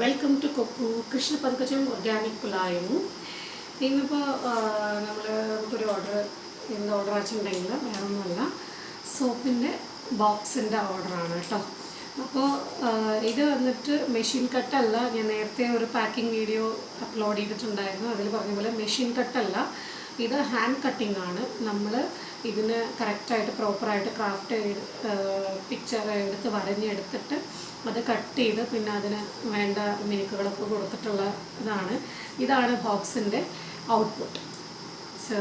Welcome to കൊക്കു Krishna Pankajam organic പുലായവും. ഇന്നിപ്പോൾ നമ്മൾ നമുക്കൊരു ഓർഡർ ഇന്ന് ഓർഡർ വെച്ചിട്ടുണ്ടെങ്കിൽ വേറെ ഒന്നുമല്ല സോപ്പിന്റെ ബോക്സിന്റെ ഓർഡറാണ് കേട്ടോ അപ്പോൾ ഇത് വന്നിട്ട് മെഷീൻ കട്ടല്ല ഞാൻ നേരത്തെ ഒരു പാക്കിംഗ് വീഡിയോ അപ്ലോഡ് ചെയ്തിട്ടുണ്ടായിരുന്നു. അതിൽ പറഞ്ഞ പോലെ മെഷീൻ കട്ടല്ല ഇത് ഹാൻഡ് കട്ടിംഗ് ആണ്. നമ്മൾ ഇതിന് കറക്റ്റായിട്ട് പ്രോപ്പറായിട്ട് ക്രാഫ്റ്റ് ചെയ്ത് പിക്ചർ എടുത്ത് വരഞ്ഞെടുത്തിട്ട് അത് കട്ട് ചെയ്ത് പിന്നെ അതിന് വേണ്ട മിനുക്കുകളൊക്കെ കൊടുത്തിട്ടുള്ള ഇതാണ്. ഇതാണ് ബോക്സിന്റെ ഔട്ട്പുട്ട് സോ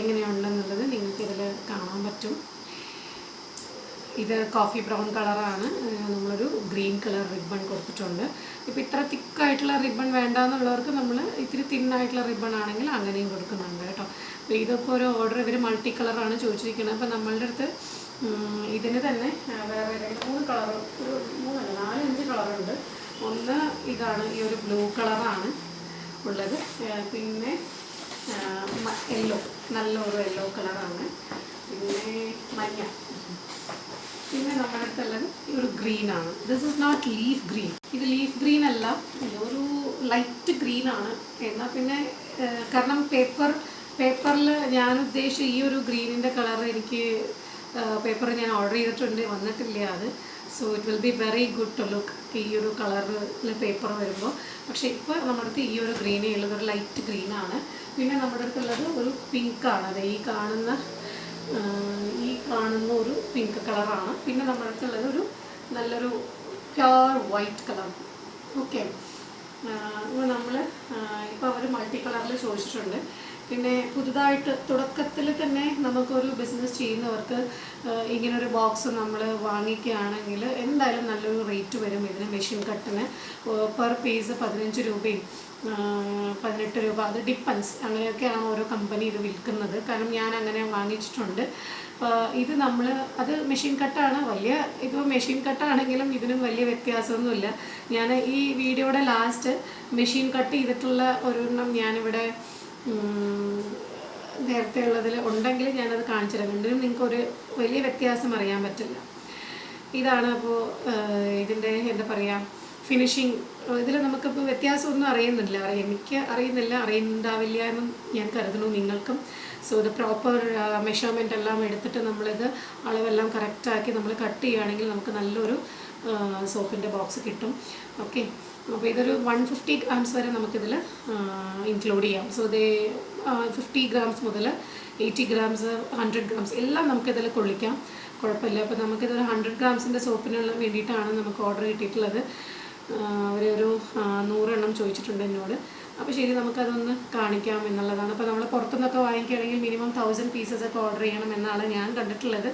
എങ്ങനെയുണ്ടെന്നുള്ളത് നിങ്ങൾക്കിതിൽ കാണാൻ പറ്റും. ഇത് കോഫി ബ്രൗൺ കളറാണ് നമ്മളൊരു ഗ്രീൻ കളർ റിബൺ കൊടുത്തിട്ടുണ്ട്. ഇപ്പോൾ ഇത്ര തിക്കായിട്ടുള്ള റിബൺ വേണ്ട എന്നുള്ളവർക്ക് നമ്മൾ ഇത്തിരി തിന്നായിട്ടുള്ള റിബൺ ആണെങ്കിൽ അങ്ങനെയും കൊടുക്കുന്നുണ്ട് കേട്ടോ. അപ്പോൾ ഇതൊക്കെ ഒരു ഓർഡർ ഇവർ മൾട്ടി കളറാണ് ചോദിച്ചിരിക്കുന്നത്. അപ്പോൾ നമ്മളുടെ അടുത്ത് ഇതിന് തന്നെ വേറെ രണ്ട് മൂന്ന് കളർ ഒരു മൂന്നല്ല നാലഞ്ച് കളറുണ്ട് ഒന്ന് ഇതാണ് ഈ ഒരു ബ്ലൂ കളറാണ് ഉള്ളത്. പിന്നെ യെല്ലോ നല്ല ഒരു യെല്ലോ കളറാണ് പിന്നെ മഞ്ഞ. പിന്നെ നമ്മുടെ അടുത്തുള്ളത് ഈ ഒരു ഗ്രീൻ ആണ്. This is not leaf green ഇത് ലീഫ് ഗ്രീൻ അല്ല. ഒരു ലൈറ്റ് ഗ്രീൻ ആണ്. എന്നാൽ പിന്നെ കാരണം പേപ്പർ പേപ്പറിൽ ഞാൻ ഉദ്ദേശിച്ച ഈ ഒരു ഗ്രീനിന്റെ കളർ എനിക്ക് പേപ്പർ ഞാൻ ഓർഡർ ചെയ്തിട്ടുണ്ട്. വന്നിട്ടില്ല അത്. So it will be very good to look ഈ ഒരു കളറിൽ പേപ്പർ വരുമ്പോൾ. പക്ഷേ ഇപ്പോൾ നമ്മുടെ അടുത്ത് ഈ ഒരു ഗ്രീനേ ഉള്ളത് ഒരു ലൈറ്റ് ഗ്രീനാണ് പിന്നെ നമ്മുടെ അടുത്തുള്ളത് ഒരു പിങ്കാണ് അത് ഈ കാണുന്ന ഈ കാണുന്ന ഒരു പിങ്ക് കളറാണ് പിന്നെ നമ്മുടെ ഒരു നല്ലൊരു പ്യുവർ വൈറ്റ് കളർ ഓക്കെ നമ്മൾ ഇപ്പോൾ അവർ മൾട്ടി കളറിൽ ചോദിച്ചിട്ടുണ്ട്. പിന്നെ പുതുതായിട്ട് തുടക്കത്തിൽ തന്നെ നമുക്കൊരു ബിസിനസ് ചെയ്യുന്നവർക്ക് ഇങ്ങനൊരു ബോക്സ് നമ്മൾ വാങ്ങിക്കുകയാണെങ്കിൽ എന്തായാലും നല്ലൊരു റേറ്റ് വരും ഇതിന് മെഷീൻ കട്ടിന് പെർ പീസ് പതിനഞ്ച് രൂപയും പതിനെട്ട് രൂപ അത് ഡിപ്പൻസ് അങ്ങനെയൊക്കെയാണ് ഓരോ കമ്പനി ഇത് വിൽക്കുന്നത്. കാരണം ഞാൻ അങ്ങനെ വാങ്ങിച്ചിട്ടുണ്ട്. അപ്പോൾ ഇത് നമ്മൾ അത് മെഷീൻ കട്ടാണ് വലിയ ഇപ്പോൾ മെഷീൻ കട്ടാണെങ്കിലും ഇതിനും വലിയ വ്യത്യാസമൊന്നുമില്ല. ഞാൻ ഈ വീഡിയോയുടെ ലാസ്റ്റ് മെഷീൻ കട്ട് ചെയ്തിട്ടുള്ള ഒരെണ്ണം ഞാനിവിടെ നേരത്തെ ഉള്ളതിൽ ഉണ്ടെങ്കിൽ ഞാനത് കാണിച്ചു തരാം രണ്ടിനും നിങ്ങൾക്ക് ഒരു വലിയ വ്യത്യാസം അറിയാൻ പറ്റില്ല. ഇതാണ് അപ്പോൾ ഇതിന്റെ എന്താ പറയുക ഫിനിഷിങ് ഇതിൽ നമുക്കിപ്പോൾ വ്യത്യാസമൊന്നും അറിയുന്നില്ല. അറിയാം എനിക്ക് അറിയുന്നില്ല അറിയുന്നുണ്ടാവില്ല എന്നും ഞാൻ കരുതുന്നു നിങ്ങൾക്കും. സോ ഇത് പ്രോപ്പർ മെഷർമെന്റ് എല്ലാം എടുത്തിട്ട് നമ്മളിത് അളവെല്ലാം കറക്റ്റാക്കി നമ്മൾ കട്ട് ചെയ്യുകയാണെങ്കിൽ നമുക്ക് നല്ലൊരു സോപ്പിന്റെ ബോക്സ് കിട്ടും. ഓക്കെ അപ്പോൾ ഇതൊരു വൺ ഫിഫ്റ്റി ഗ്രാംസ് വരെ നമുക്കിതിൽ ഇൻക്ലൂഡ് ചെയ്യാം. സോ ദേ ഫിഫ്റ്റി ഗ്രാംസ് മുതൽ എയ്റ്റി ഗ്രാംസ് ഹൺഡ്രഡ് ഗ്രാംസ് എല്ലാം നമുക്കിതിൽ കൊള്ളിക്കാം. കുഴപ്പമില്ല. അപ്പോൾ നമുക്കിതൊരു ഹൺഡ്രഡ് ഗ്രാംസിന്റെ സോപ്പിനുള്ള വേണ്ടിയിട്ടാണ് നമുക്ക് ഓർഡർ കിട്ടിയിട്ടുള്ളത്. അവരൊരു നൂറെണ്ണം ചോദിച്ചിട്ടുണ്ട് എന്നോട്. അപ്പോൾ ശരി നമുക്കതൊന്ന് കാണിക്കാം എന്നുള്ളതാണ്. അപ്പോൾ നമ്മൾ പുറത്തുനിന്നൊക്കെ വാങ്ങിക്കുകയാണെങ്കിൽ മിനിമം തൗസൻഡ് പീസസ് ഒക്കെ ഓർഡർ ചെയ്യണം എന്നാണ് ഞാൻ കണ്ടിട്ടുള്ളത്.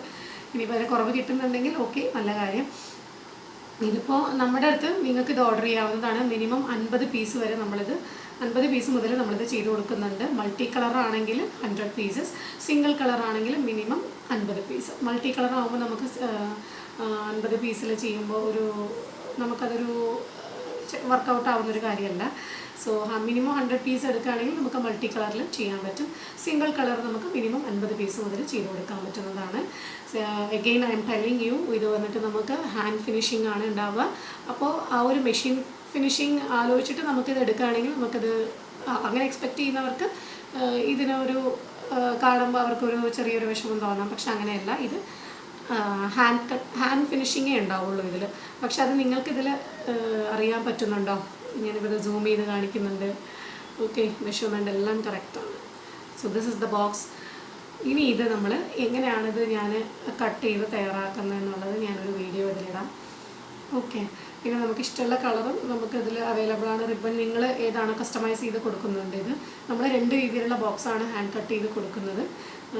ഇനിയിപ്പോൾ അതിന് കുറവ് കിട്ടുന്നുണ്ടെങ്കിൽ ഓക്കെ നല്ല കാര്യം. ഇതിപ്പോൾ നമ്മുടെ അടുത്ത് നിങ്ങൾക്ക് ഇത് ഓർഡർ ചെയ്യാവുന്നതാണ്. മിനിമം അൻപത് പീസ് വരെ നമ്മളിത് അൻപത് പീസ് മുതൽ നമ്മളിത് ചെയ്ത് കൊടുക്കുന്നുണ്ട്. മൾട്ടി കളർ ആണെങ്കിൽ ഹൺഡ്രഡ് പീസസ് സിംഗിൾ കളർ ആണെങ്കിൽ മിനിമം അൻപത് പീസ് മൾട്ടി കളർ ആകുമ്പോൾ നമുക്ക് അൻപത് പീസിൽ ചെയ്യുമ്പോൾ ഒരു നമുക്കതൊരു വർക്കൗട്ട് ആവുന്നൊരു കാര്യമല്ല. സോ മിനിമം ഹൺഡ്രഡ് പീസ് എടുക്കുകയാണെങ്കിൽ നമുക്ക് മൾട്ടി കളറിൽ ചെയ്യാൻ പറ്റും. സിംഗിൾ കളർ നമുക്ക് മിനിമം അൻപത് പീസ് മുതൽ ചെയ്ത് കൊടുക്കാൻ പറ്റുന്നതാണ്. Again I'm telling you ഇത് വന്നിട്ട് നമുക്ക് ഹാൻഡ് ഫിനിഷിംഗ് ആണ് ഉണ്ടാവുക. അപ്പോൾ ആ ഒരു മെഷീൻ ഫിനിഷിംഗ് ആലോചിച്ചിട്ട് നമുക്കിത് എടുക്കുകയാണെങ്കിൽ നമുക്കിത് അങ്ങനെ എക്സ്പെക്റ്റ് ചെയ്യുന്നവർക്ക് ഇതിനൊരു കാണുമ്പോൾ അവർക്കൊരു ചെറിയൊരു വിഷമം തോന്നാം. പക്ഷെ അങ്ങനെയല്ല. ഇത് ഹാൻഡ് ഹാൻഡ് ഫിനിഷിങ്ങേ ഉണ്ടാവുള്ളൂ ഇതിൽ പക്ഷെ അത് നിങ്ങൾക്കിതിൽ അറിയാൻ പറ്റുന്നുണ്ടോ? ഞാനിവിടെ സൂം ചെയ്ത് കാണിക്കുന്നുണ്ട്. ഓക്കെ മെഷർമെന്റ് എല്ലാം കറക്റ്റാണ് so this is the box ഇനി ഇത് നമ്മൾ എങ്ങനെയാണിത് ഞാൻ കട്ട് ചെയ്ത് തയ്യാറാക്കുന്നത് എന്നുള്ളത് ഞാനൊരു വീഡിയോ ഇതിലിടാം. ഓക്കെ പിന്നെ നമുക്ക് ഇഷ്ടമുള്ള കളറും നമുക്ക് ഇതിൽ അവൈലബിൾ ആണ്. റിബൺ നിങ്ങൾ ഏതാണ് കസ്റ്റമൈസ് ചെയ്ത് കൊടുക്കുന്നുണ്ട് ഇത്? നമ്മൾ രണ്ട് രീതിയിലുള്ള ബോക്സാണ് ഹാൻഡ് കട്ട് ചെയ്ത് കൊടുക്കുന്നത്.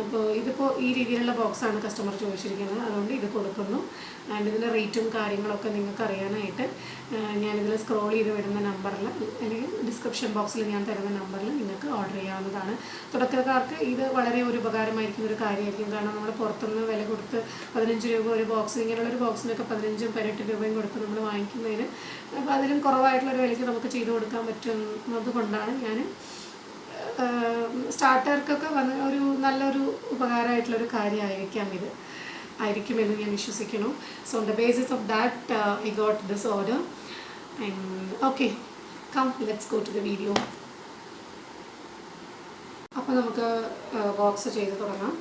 അപ്പോൾ ഇതിപ്പോൾ ഈ രീതിയിലുള്ള ബോക്സാണ് കസ്റ്റമർ ചോദിച്ചിരിക്കുന്നത്. അതുകൊണ്ട് ഇത് കൊടുക്കുന്നു. ആൻഡ് ഇതിന്റെ റേറ്റും കാര്യങ്ങളൊക്കെ നിങ്ങൾക്ക് അറിയാനായിട്ട് ഞാനിതിൽ സ്ക്രോൾ ചെയ്ത് വരുന്ന നമ്പറിൽ അല്ലെങ്കിൽ ഡിസ്ക്രിപ്ഷൻ ബോക്സിൽ ഞാൻ തരുന്ന നമ്പറിൽ നിങ്ങൾക്ക് ഓർഡർ ചെയ്യാവുന്നതാണ്. തുടക്കക്കാർക്ക് ഇത് വളരെ ഒരു ഉപകാരമായിരിക്കുന്ന ഒരു കാര്യമായിരിക്കും. കാരണം നമ്മൾ പുറത്തുനിന്ന് വില കൊടുത്ത് പതിനഞ്ച് രൂപ ഒരു ബോക്സ് ഇങ്ങനെയുള്ള ഒരു ബോക്സിനൊക്കെ പതിനഞ്ചും പതിനെട്ട് രൂപയും കൊടുത്ത് നമ്മൾ വാങ്ങിക്കുന്നതിന് അപ്പോൾ അതിലും കുറവായിട്ടുള്ള ഒരു വിലയ്ക്ക് നമുക്ക് ചെയ്തു കൊടുക്കാൻ പറ്റുന്നത് കൊണ്ടാണ് ഞാൻ സ്റ്റാർട്ടർക്കൊക്കെ വന്ന് ഒരു നല്ലൊരു ഉപകാരമായിട്ടുള്ളൊരു കാര്യമായിരിക്കാം ഇത്. ആയിരിക്കുമെന്ന് ഞാൻ വിശ്വസിക്കുന്നു. So on the basis of that I got this order and okay come let's go to the video അപ്പോൾ നമുക്ക് ബോക്സ് ചെയ്ത് തുടങ്ങാം.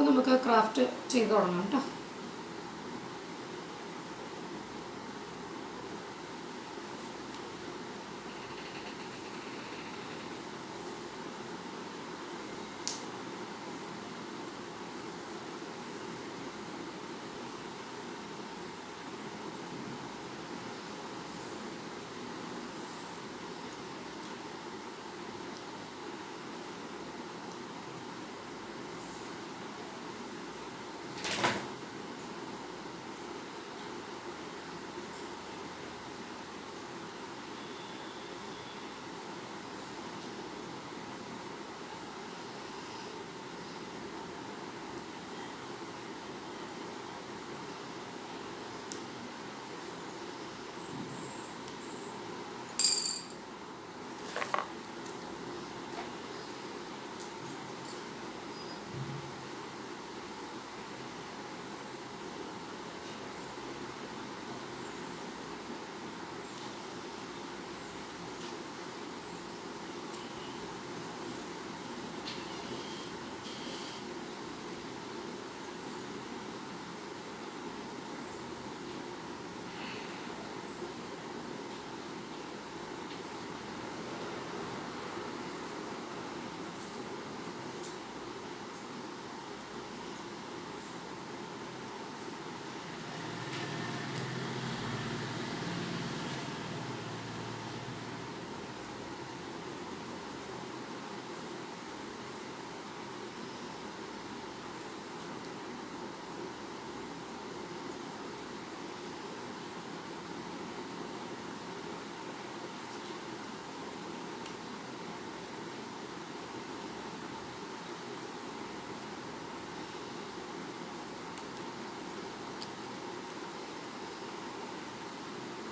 അപ്പോൾ നമുക്ക് ക്രാഫ്റ്റ് ചെയ്ത് തുടങ്ങാം കേട്ടോ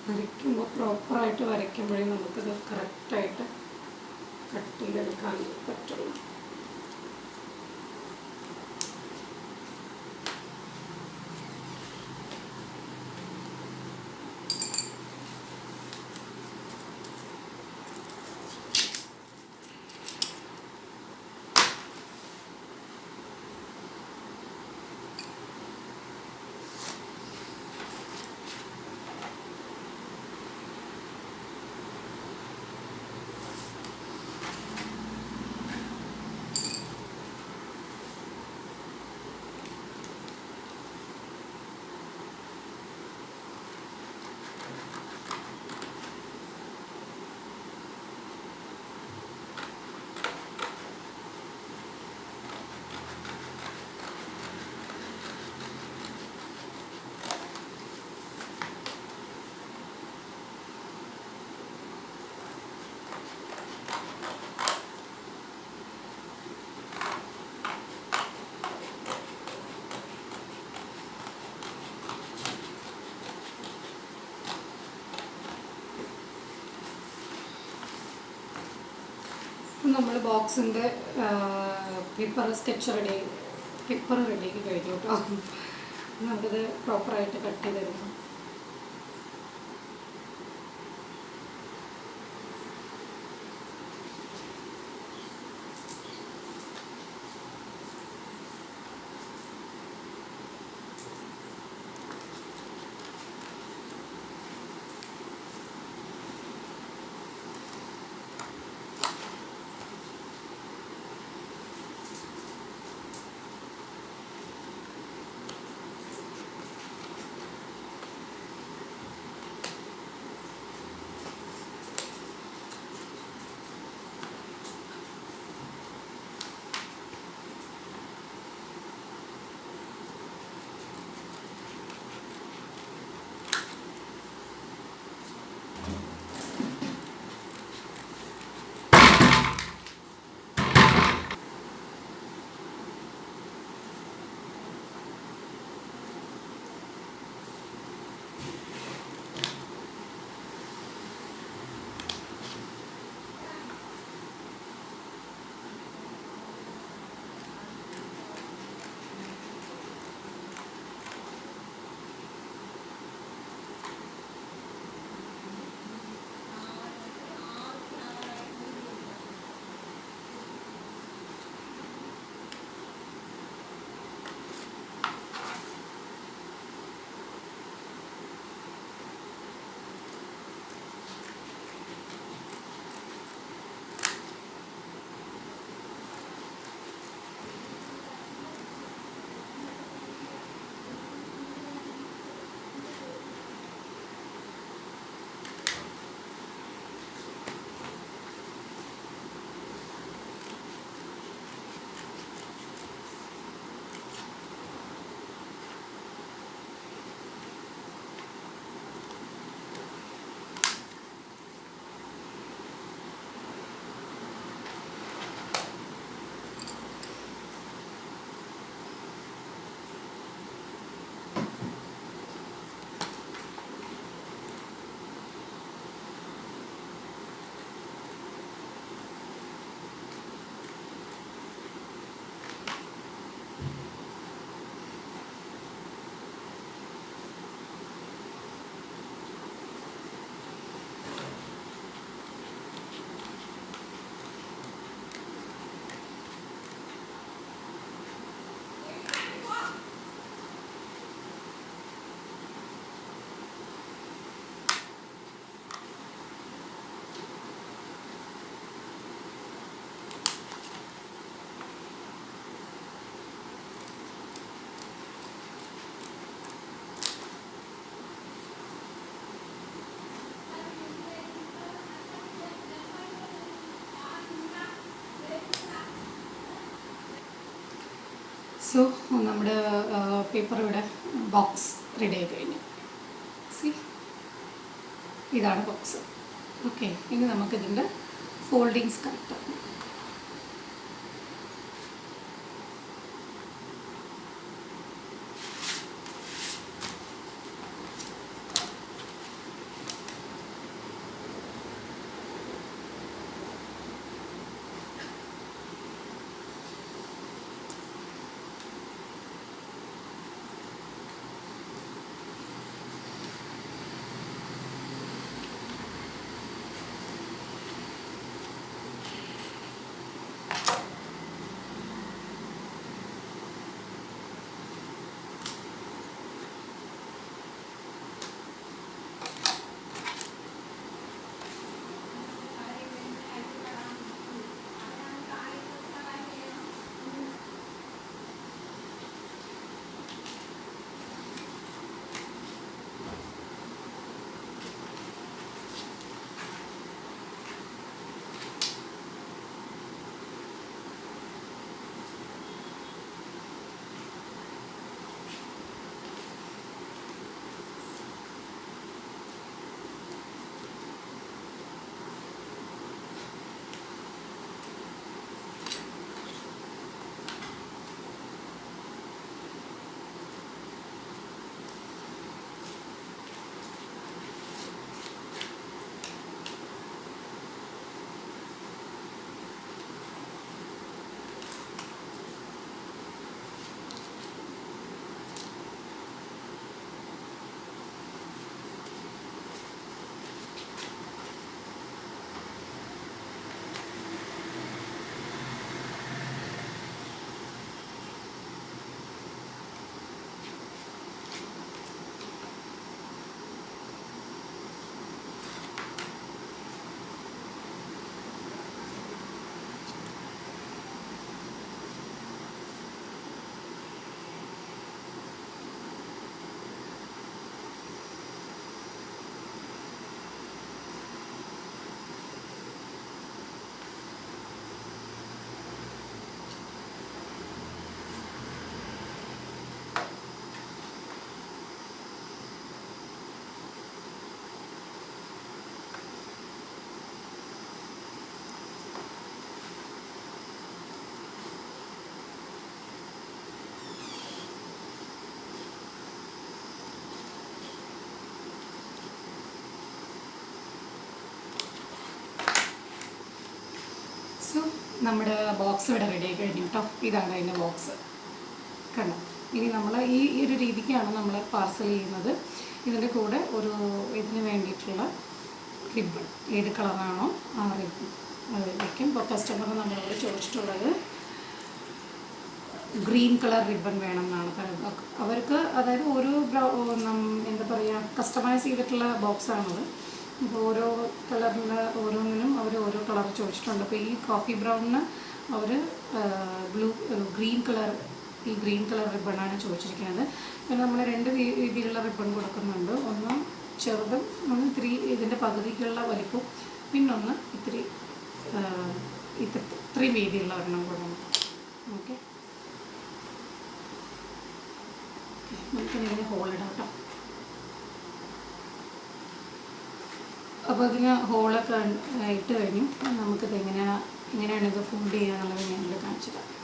വരയ്ക്കുമ്പോൾ പ്രോപ്പറായിട്ട് വരയ്ക്കുമ്പോഴേ നമുക്കത് കറക്റ്റായിട്ട് കട്ട് ചെയ്തെടുക്കാൻ പറ്റുള്ളൂ. നമ്മൾ ബോക്സിന്റെ പേപ്പർ സ്കെച്ച് റെഡി പേപ്പർ റെഡിയാക്കി കഴിഞ്ഞു കേട്ടോ നമുക്കത് പ്രോപ്പറായിട്ട് കട്ട് ചെയ്തെടുക്കാം. സോ നമ്മുടെ പേപ്പർ ഇവിടെ ബോക്സ് റെഡി ആയി കഴിഞ്ഞു. സി ഇതാണ് ബോക്സ് ഓക്കെ ഇനി നമുക്കിതിന്റെ ഫോൾഡിങ്സ് കറക്റ്റ് ആക്കണം നമ്മുടെ ബോക്സ് ഇവിടെ റെഡി ആയി കഴിഞ്ഞു കേട്ടോ ഇതാണ് അതിന്റെ ബോക്സ് കണ്ടോ? ഇനി നമ്മൾ ഈ ഒരു രീതിക്കാണ് നമ്മൾ പാർസൽ ചെയ്യുന്നത്. ഇതിന്റെ കൂടെ ഒരു ഇതിന് വേണ്ടിയിട്ടുള്ള റിബൺ ഏത് കളറാണോ ആ റിബൺ അത് വയ്ക്കും ഇപ്പോൾ കസ്റ്റമർ നമ്മളോട് ചോദിച്ചിട്ടുള്ളത് ഗ്രീൻ കളർ റിബൺ വേണം എന്നാണ് പറയുന്നത് അവർക്ക് അതായത് ഒരു എന്താ പറയുക കസ്റ്റമൈസ് ചെയ്തിട്ടുള്ള ബോക്സാണത് അപ്പോൾ ഓരോ കളറിന്റെ ഓരോന്നിനും അവർ ഓരോ കളർ ചോദിച്ചിട്ടുണ്ട്. അപ്പോൾ ഈ കോഫി ബ്രൗണിന് അവർ ബ്ലൂ ഗ്രീൻ കളർ ഈ ഗ്രീൻ കളർ റിബണാണ് ചോദിച്ചിരിക്കുന്നത്. പിന്നെ നമ്മൾ രണ്ട് രീതിയിലുള്ള റിബൺ കൊടുക്കുന്നുണ്ട്. ഒന്ന് ചെറുതും ഒന്ന് ഇത്തിരി ഇതിന്റെ പകുതിക്കുള്ള വലിപ്പം പിന്നൊന്ന് ഇത്തിരി ഇത്ര ഇത് ഇത്രയും വീതിയുള്ള ഒരെണ്ണം കൊടുക്കണം ഓക്കെ? നമുക്ക് ഹോൾ ഹോളിടാം കേട്ടോ. അപ്പോൾ അതിന് ഹോളൊക്കെ ഇട്ട് കഴിഞ്ഞു. നമുക്കിത് എങ്ങനെയാണ് എങ്ങനെയാണ് ഇത് ഫോൾഡ് ചെയ്യുക എന്നുള്ളത് ഞാനിത് കാണിച്ചു തരാം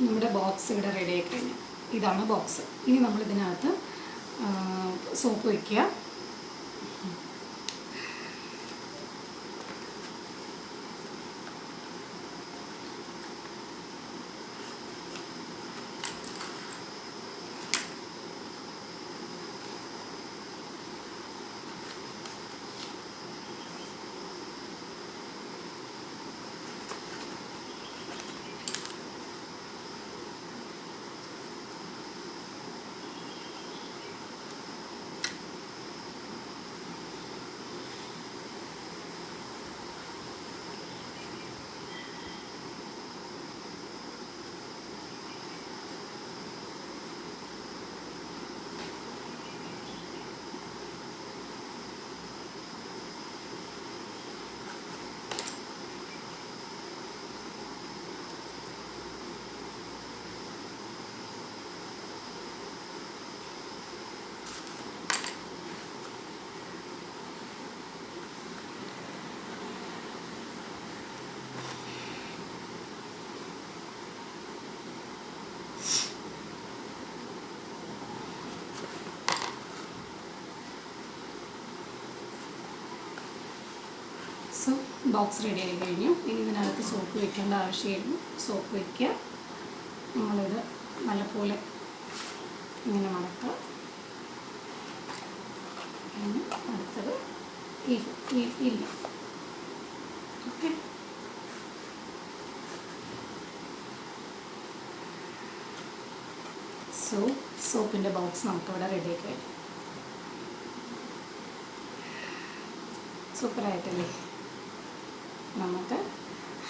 നമ്മുടെ ബോക്സ് ഇവിടെ റെഡി ആയി കഴിഞ്ഞു ഇതാണ് ബോക്സ് ഇനി നമ്മൾ ഇതിനകത്ത് സോപ്പ് വയ്ക്കുക സോ ബോക്സ് റെഡി ആയി കഴിഞ്ഞു. ഇനി ഇതിനകത്ത് സോപ്പ് വയ്ക്കേണ്ട ആവശ്യമായിരുന്നു സോപ്പ് വയ്ക്കുക നമ്മളിത് നല്ലപോലെ ഇങ്ങനെ മടക്കുക. അടുത്തത് ഇല്ല. ഓക്കെ സോ സോപ്പിന്റെ ബോക്സ് നമുക്കിവിടെ റെഡി ആക്കി കഴിഞ്ഞു. സൂപ്പറായിട്ടല്ലേ നമുക്ക്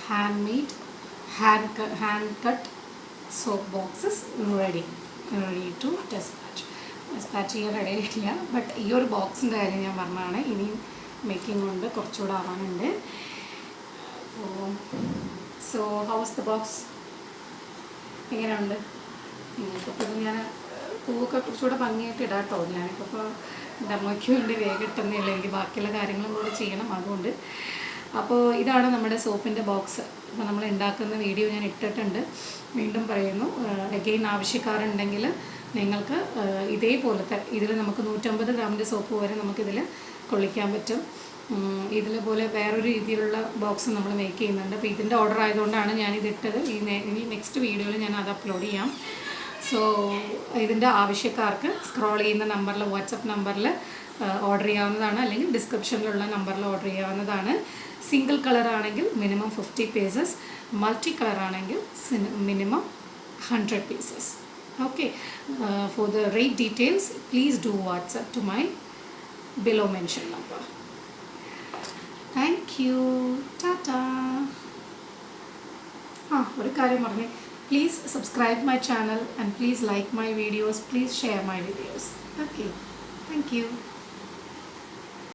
handmade hand hand cut soap boxes ready ready to despatch despatch ചെയ്യാൻ റെഡി ആയിട്ടില്ല. ബട്ട് ഈ ഒരു ബോക്സിന്റെ കാര്യം ഞാൻ പറഞ്ഞതാണ്. ഇനിയും മേക്കിംഗ് കൊണ്ട് കുറച്ചുകൂടെ ആവാനുണ്ട്. സോ ഹൗസ് ദ ബോക്സ് എങ്ങനെയുണ്ട്? ഇത് ഞാൻ പൂവൊക്കെ കുറച്ചുകൂടെ ഭംഗിയായിട്ട് ഇടാം കേട്ടോ ഞാനിപ്പോൾ ഇപ്പോൾ ഡെമോയ്ക്ക് വേണ്ടി വേഗം കിട്ടുന്നില്ല എനിക്ക് ബാക്കിയുള്ള കാര്യങ്ങളും കൂടെ ചെയ്യണം. അതുകൊണ്ട് അപ്പോൾ ഇതാണ് നമ്മുടെ സോപ്പിന്റെ ബോക്സ്. അപ്പോൾ നമ്മൾ ഉണ്ടാക്കുന്ന വീഡിയോ ഞാൻ ഇട്ടിട്ടുണ്ട്. വീണ്ടും പറയുന്നു. അഗെയിൻ ആവശ്യക്കാരുണ്ടെങ്കിൽ നിങ്ങൾക്ക് ഇതേപോലത്തെ ഇതിൽ നമുക്ക് നൂറ്റമ്പത് ഗ്രാമിന്റെ സോപ്പ് വരെ നമുക്കിതിൽ കൊള്ളിക്കാൻ പറ്റും. ഇതിലെ പോലെ വേറൊരു രീതിയിലുള്ള ബോക്സ് നമ്മൾ മേക്ക് ചെയ്യുന്നുണ്ട്. അപ്പോൾ ഇതിന്റെ ഓർഡർ ആയതുകൊണ്ടാണ് ഞാനിത് ഇട്ടത് ഈ ഇനി നെക്സ്റ്റ് വീഡിയോയിൽ ഞാൻ അത് അപ്ലോഡ് ചെയ്യാം. സോ ഇതിന്റെ ആവശ്യക്കാർക്ക് സ്ക്രോൾ ചെയ്യുന്ന നമ്പറിൽ വാട്സപ്പ് നമ്പറിൽ ഓർഡർ ചെയ്യാവുന്നതാണ്. അല്ലെങ്കിൽ ഡിസ്ക്രിപ്ഷനിലുള്ള നമ്പറിൽ ഓർഡർ ചെയ്യാവുന്നതാണ്. സിംഗിൾ കളർ ആണെങ്കിൽ minimum fifty pieces multi colour ആണെങ്കിൽ minimum hundred pieces. Okay. For the rate details please do WhatsApp to my below mention number thank you tata ആ ഒരു കാര്യം പറഞ്ഞേ. Please subscribe my channel and please like my videos please share my videos okay thank you